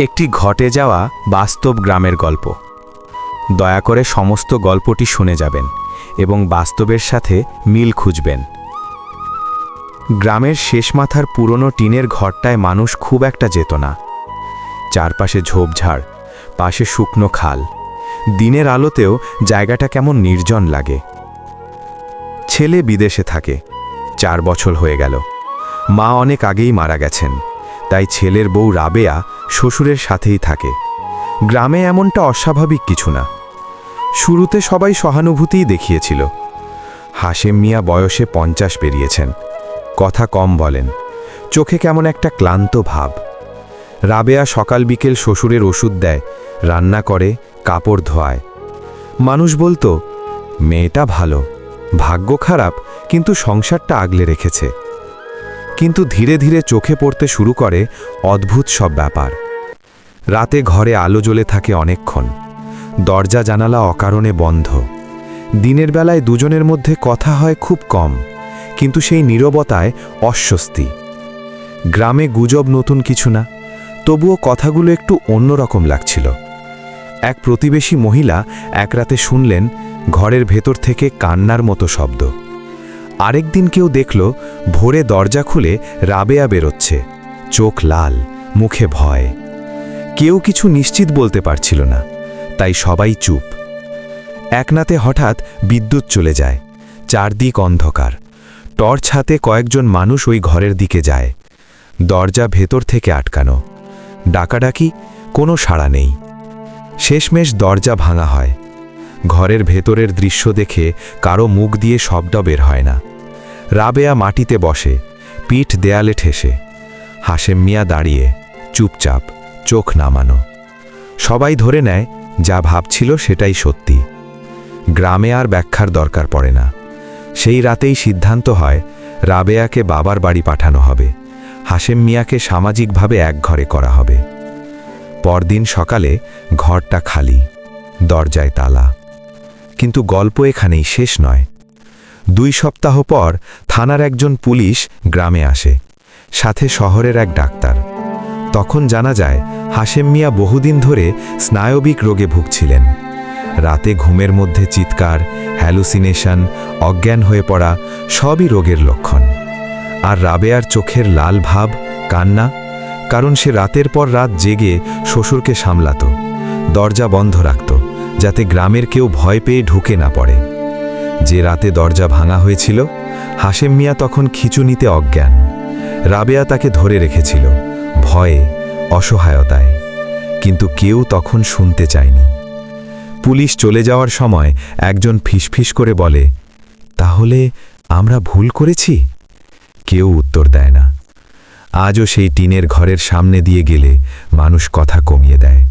একটি ঘটে যাওয়া বাস্তব গ্রামের গল্প। দয়া করে সমস্ত গল্পটি শুনে যাবেন এবং বাস্তবের সাথে মিল খুঁজবেন। গ্রামের শেষ মাথার পুরনো টিনের ঘরটায় মানুষ খুব একটা যেত না। চারপাশে ঝোপঝাড়, পাশে শুকনো খাল। দিনের আলোতেও জায়গাটা কেমন নির্জন লাগে। ছেলে বিদেশে থাকে, চার বছর হয়ে গেল। মা অনেক আগেই মারা গেছেন। তাই ছেলের বউ রাবেয়া শ্বশুরের সাথেই থাকে। গ্রামে এমনটা অস্বাভাবিক কিছু না। শুরুতে সবাই সহানুভূতিই দেখিয়েছিল। হাশেম মিয়া বয়সে পঞ্চাশ পেরিয়েছেন। কথা কম বলেন। চোখে কেমন একটা ক্লান্ত ভাব। রাবেয়া সকাল বিকেল শ্বশুরের ওষুধ দেয়, রান্না করে, কাপড় ধোয়ায়। মানুষ বলতো, মেয়েটা ভালো, ভাগ্য খারাপ, কিন্তু সংসারটা আগলে রেখেছে। কিন্তু ধীরে ধীরে চোখে পড়তে শুরু করে অদ্ভুত সব ব্যাপার। রাতে ঘরে আলো জ্বলে থাকে অনেকক্ষণ। দরজা, জানালা অকারণে বন্ধ। দিনের বেলায় দুজনের মধ্যে কথা হয় খুব কম, কিন্তু সেই নীরবতায় অস্বস্তি। গ্রামে গুজব নতুন কিছু না, তবুও কথাগুলো একটু অন্যরকম লাগছিল। এক প্রতিবেশী মহিলা এক রাতে শুনলেন, ঘরের ভেতর থেকে কান্নার মতো শব্দ। আরেকদিন কেউ দেখল, ভোরে দরজা খুলে রাবেয়া বেরোচ্ছে। চোখ লাল, মুখে ভয়। কেউ কিছু নিশ্চিত বলতে পারছিল না, তাই সবাই চুপ। একনাতে হঠাৎ বিদ্যুৎ চলে যায়, চারদিক অন্ধকার। টর্চ হাতে কয়েকজন মানুষ ওই ঘরের দিকে যায়। দরজা ভেতর থেকে আটকানো। ডাকাডাকি, কোনো সাড়া নেই। শেষমেশ দরজা ভাঙা হয়। ঘরের ভেতরের দৃশ্য দেখে কারও মুখ দিয়ে শব্দ বের হয় না। রাবেয়া মাটিতে বসে, পিঠ দেয়ালে ঠেসে। হাসেম মিয়া দাঁড়িয়ে, চুপচাপ, চোখ নামানো। সবাই ধরে নেয়, যা ভাবছিল সেটাই সত্যি। গ্রামে আর ব্যাখ্যার দরকার পড়ে না। সেই রাতেই সিদ্ধান্ত হয়, রাবেয়াকে বাবার বাড়ি পাঠানো হবে। হাসেম মিয়াকে সামাজিকভাবে এক ঘরে করা হবে। পরদিন সকালে ঘরটা খালি, দরজায় তালা। কিন্তু গল্প এখানেই শেষ নয়। দুই সপ্তাহ পর থানার একজন পুলিশ গ্রামে আসে, সাথে শহরের এক ডাক্তার। তখন জানা যায়, হাশেম মিয়া বহুদিন ধরে স্নায়বিক রোগে ভুগছিলেন। রাতে ঘুমের মধ্যে চিৎকার, হ্যালুসিনেশন, অজ্ঞান হয়ে পড়া সবই রোগের লক্ষণ। আর রাবেয়ার চোখের লাল ভাব, কান্না, কারণ সে রাতের পর রাত জেগে শ্বশুরকে সামলাত, দরজা বন্ধ রাখত। যাতে গ্রামের কেউ ভয় পেয়ে ঢুকে না পড়ে। যে রাতে দরজা ভাঙা হয়েছিল, হাশেম মিয়া তখন খিচুনিতে অজ্ঞান। রাবেয়া তাকে ধরে রেখেছিল, ভয়ে, অসহায়তায়। কিন্তু কেউ তখন শুনতে চায়নি। পুলিশ চলে যাওয়ার সময় একজন ফিসফিস করে বলে, তাহলে আমরা ভুল করেছি? কেউ উত্তর দেয় না। আজও সেই টিনের ঘরের সামনে দিয়ে গেলে মানুষ কথা কমিয়ে দেয়।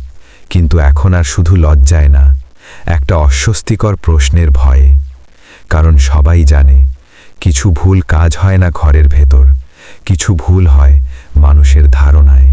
কিন্তু এখন আর শুধু লজ্জায় না, একটা অস্বস্তিকর প্রশ্নের ভয়ে। কারণ সবাই জানে, কিছু ভুল কাজ হয় না ঘরের ভেতর, কিছু ভুল হয় মানুষের ধারণায়।